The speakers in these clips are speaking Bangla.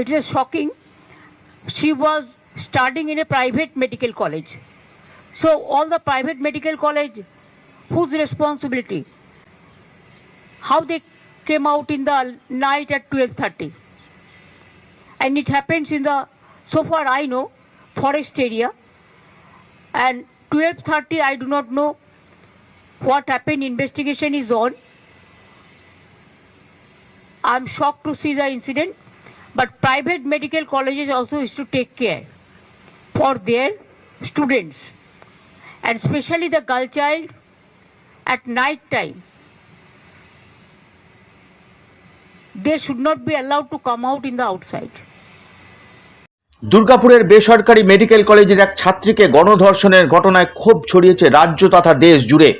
It is shocking. She was studying in a private medical college. So all the private medical college, whose responsibility? How they came out in the night at 12:30, and it happens in the, so far I know, forest area. And 12:30, I do not know what happened. Investigation is on. I'm shocked to see the incident, but private medical colleges also is to take care for their students, and especially the girl child at night time. They should not be allowed to come out in the outside. দুর্গাপুরের বেসরকারি মেডিকেল কলেজের এক ছাত্রীকে গণধর্ষণের ঘটনায় ক্ষোভ ছড়িয়েছে রাজ্য তথা দেশ জুড়ে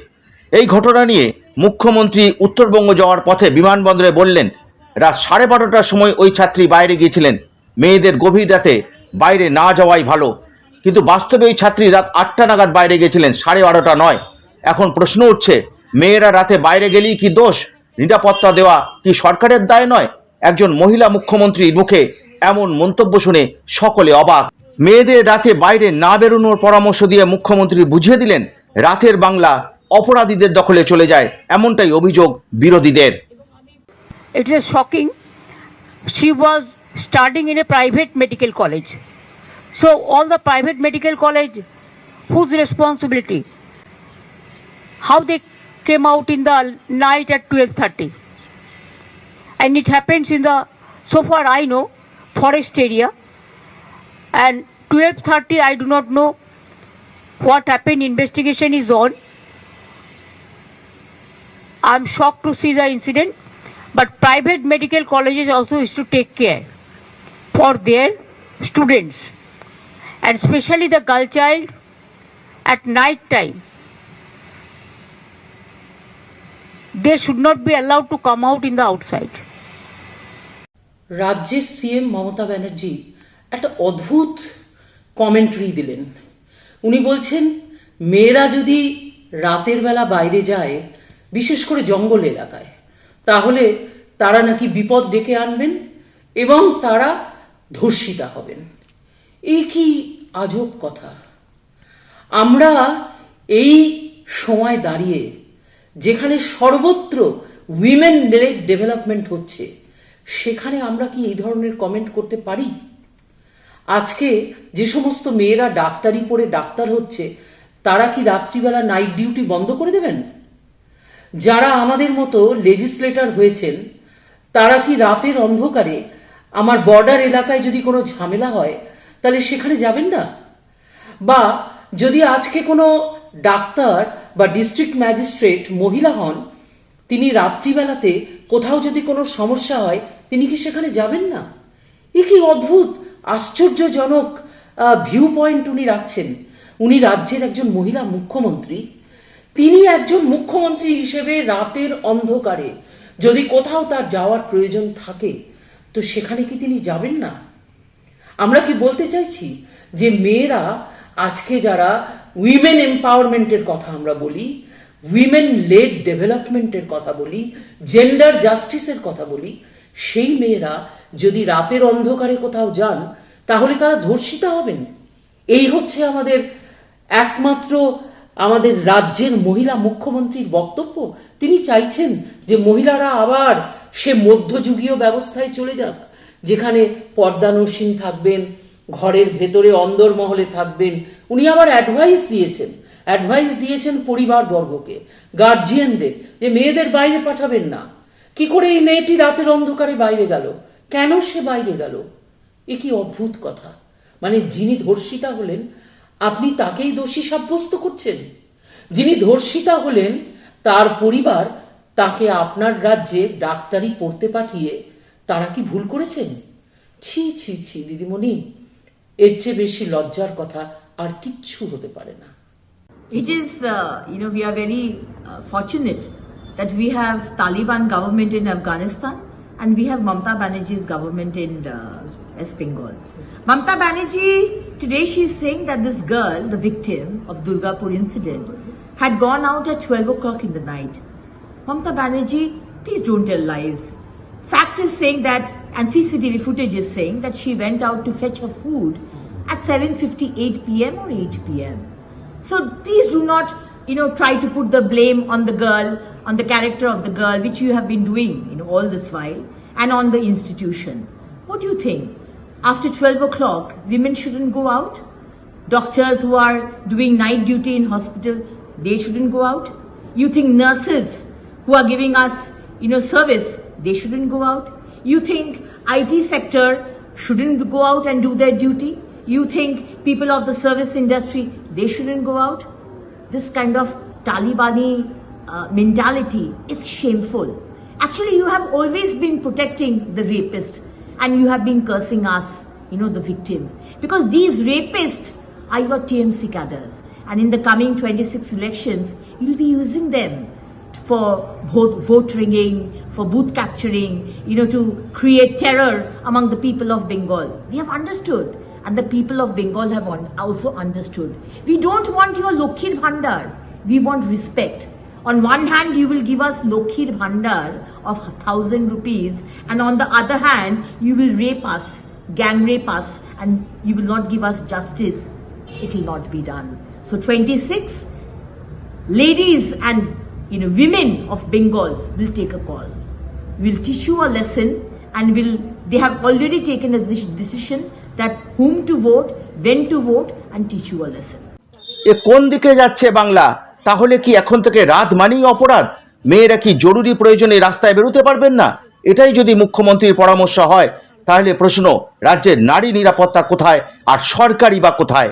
এই ঘটনা নিয়ে মুখ্যমন্ত্রী উত্তরবঙ্গ যাওয়ার পথে বিমানবন্দরে বললেন রাত সাড়ে বারোটার সময় ওই ছাত্রী বাইরে গিয়েছিলেন। মেয়েদের গভীর রাতে বাইরে না যাওয়াই ভালো। কিন্তু বাস্তবে ওই ছাত্রী রাত আটটা নাগাদ বাইরে গেছিলেন সাড়ে বারোটা নয়। এখন প্রশ্ন উঠছে, মেয়েরা রাতে বাইরে গেলেই কি দোষ? নিরাপত্তা দেওয়া কি সরকারের দায় নয়? একজন মহিলা মুখ্যমন্ত্রীর মুখে এমন মন্তব্য শুনে সকলে অবাক। মেয়েদের রাতে বাইরে না বেরোনোর পরামর্শ দিয়ে মুখ্যমন্ত্রী বুঝিয়ে দিলেন, রাতের বাংলা অপরাধীদের দখলে চলে যায়, এমনটাই অভিযোগ বিরোধীদের। It is shocking. She was studying in a private medical college. So all the private medical college, whose responsibility? How they came out in the night at 12:30, and it happens in the, so far I know, forest area. And 12:30, I do not know what happened. Investigation is on. I'm shocked to see the incident, but private medical colleges also is to take care for their students, and especially the girl child at night time. They should not be allowed to come out in the outside. রাজ্যের সিএম মমতা ব্যানার্জি একটা অদ্ভুত কমেন্ট্রি দিলেন উনি বলছেন মেয়েরা যদি রাতের বেলা বাইরে যায় বিশেষ করে জঙ্গল এলাকায় তাহলে তারা নাকি বিপদ ডেকে আনবেন এবং তারা ধর্ষিতা হবেন। এই কি আজব কথা। আমরা এই সময় দাঁড়িয়ে যেখানে সর্বত্র উইমেন ডেভেলপমেন্ট হচ্ছে, সেখানে আমরা কি এই ধরনের কমেন্ট করতে পারি? আজকে যে সমস্ত মেয়েরা ডাক্তারি পড়ে ডাক্তার হচ্ছে, তারা কি রাত্রিবেলা নাইট ডিউটি বন্ধ করে দেবেন? যারা আমাদের মতো লেজিসলেটর হয়েছেন, তারা কি রাতের অন্ধকারে আমার বর্ডার এলাকায় যদি কোনো ঝামেলা হয়, তাহলে সেখানে যাবেন না? বা যদি আজকে কোনো ডাক্তার বা ডিস্ট্রিক্ট ম্যাজিস্ট্রেট মহিলা হন, তিনি রাত্রিবেলাতে কোথাও যদি কোনো সমস্যা হয়, তিনি কি সেখানে যাবেন না? এ কি অদ্ভুত, আশ্চর্যজনক ভিউ পয়েন্ট উনি রাখছেন। উনি রাজ্যের একজন মহিলা মুখ্যমন্ত্রী। তিনি একজন মুখ্যমন্ত্রী হিসেবে রাতের অন্ধকারে। যদি কোথাও তার যাওয়ার প্রয়োজন থাকে, তো সেখানে কি তিনি যাবেন না? আমরা কি বলতে চাইছি যে মেয়েরা, আজকে যারা উইমেন এম্পাওয়ারমেন্টের কথা আমরা বলি উইমেন লেড ডেভেলপমেন্টের কথা বলি জেন্ডার জাস্টিসের কথা বলি, সেই মেয়েরা যদি রাতের অন্ধকারে কোথাও যান, তাহলে তারা ধর্ষিতা হবেন। এই হচ্ছে আমাদের একমাত্র আমাদের রাজ্যের মহিলা মুখ্যমন্ত্রীর বক্তব্য, তিনি চাইছেন যে মহিলারা আবার সে মধ্যযুগীয় ব্যবস্থায় চলে যাক, যেখানে পর্দানসীন থাকবেন, ঘরের ভেতরে অন্দরমহলে থাকবেন। উনি আবার অ্যাডভাইস দিয়েছেন অ্যাডভাইস দিয়েছেন পরিবারবর্গকে গার্জিয়ানদের যে মেয়েদের বাইরে পাঠাবেন না। কি করে এই মেয়েটি রাতের অন্ধকারে বাইরে গেল? কেন সে বাইরে গেল? এ কি অদ্ভুত কথা। মানে যিনি ধর্ষিতা হলেন আপনি তাকেই দোষী সাব্যস্ত করছেন। যিনি ধর্ষিতা হলেন, তার পরিবার তাকে আপনার রাজ্যে ডাক্তারি পড়তে পাঠিয়ে তারা কি ভুল করেছেন? ছি ছি ছি, দিদিমণি, এর চেয়ে বেশি লজ্জার কথা আর কিচ্ছু হতে পারে না। It is you know we are very fortunate that we have Taliban government in Afghanistan and we have Mamata Banerjee's government in West Bengal Mamata Banerjee today she is saying that this girl, the victim of Durgapur incident, had gone out at 12 o'clock in the night. Mamta Banerjee, please don't tell lies. Fact is saying that and CCTV footage is saying that she went out to fetch her food at 7:58 p.m. or 8 p.m. So please do not, you know, try to put the blame on the girl, on the character of the girl, which you have been doing, you know, all this while, and on the institution. What do you think? After 12 o'clock, women shouldn't go out? Doctors who are doing night duty in hospital, they shouldn't go out? You think nurses who are giving us, you know, service, they shouldn't go out? You think IT sector shouldn't go out and do their duty? You think people of the service industry, they shouldn't go out? This kind of Talibani uh, mentality is shameful. Actually, you have always been protecting the rapist and you have been cursing us, you know, the victims. Because these rapists are your TMC cadres. And in the coming 26 elections, you'll be using them for vote, vote ringing, for booth capturing, you know, to create terror among the people of Bengal. We have understood, and the people of Bengal have also understood. We don't want your Lokhir Bhandar. We want respect. On one hand, you will give us Lokhir Bhandar of thousand rupees, and on the other hand, you will rape us, gang rape us, and you will not give us justice. It will not be done. So 26 ladies and you know women of Bengal will take a call. Will teach you a lesson and will they have already taken a deci- decision that whom to vote, when to vote and teach you a lesson. এ কোন দিকে যাচ্ছে বাংলা তাহলে কি এখন থেকে রাত মানেই অপরাধ? মেয়েরা কি জরুরি প্রয়োজনে রাস্তায় বেরোতে পারবেন না? এটাই যদি মুখ্যমন্ত্রীর পরামর্শ হয়, তাহলে প্রশ্ন, রাজ্যের নারী নিরাপত্তা কোথায় আর সরকারি বা কোথায়?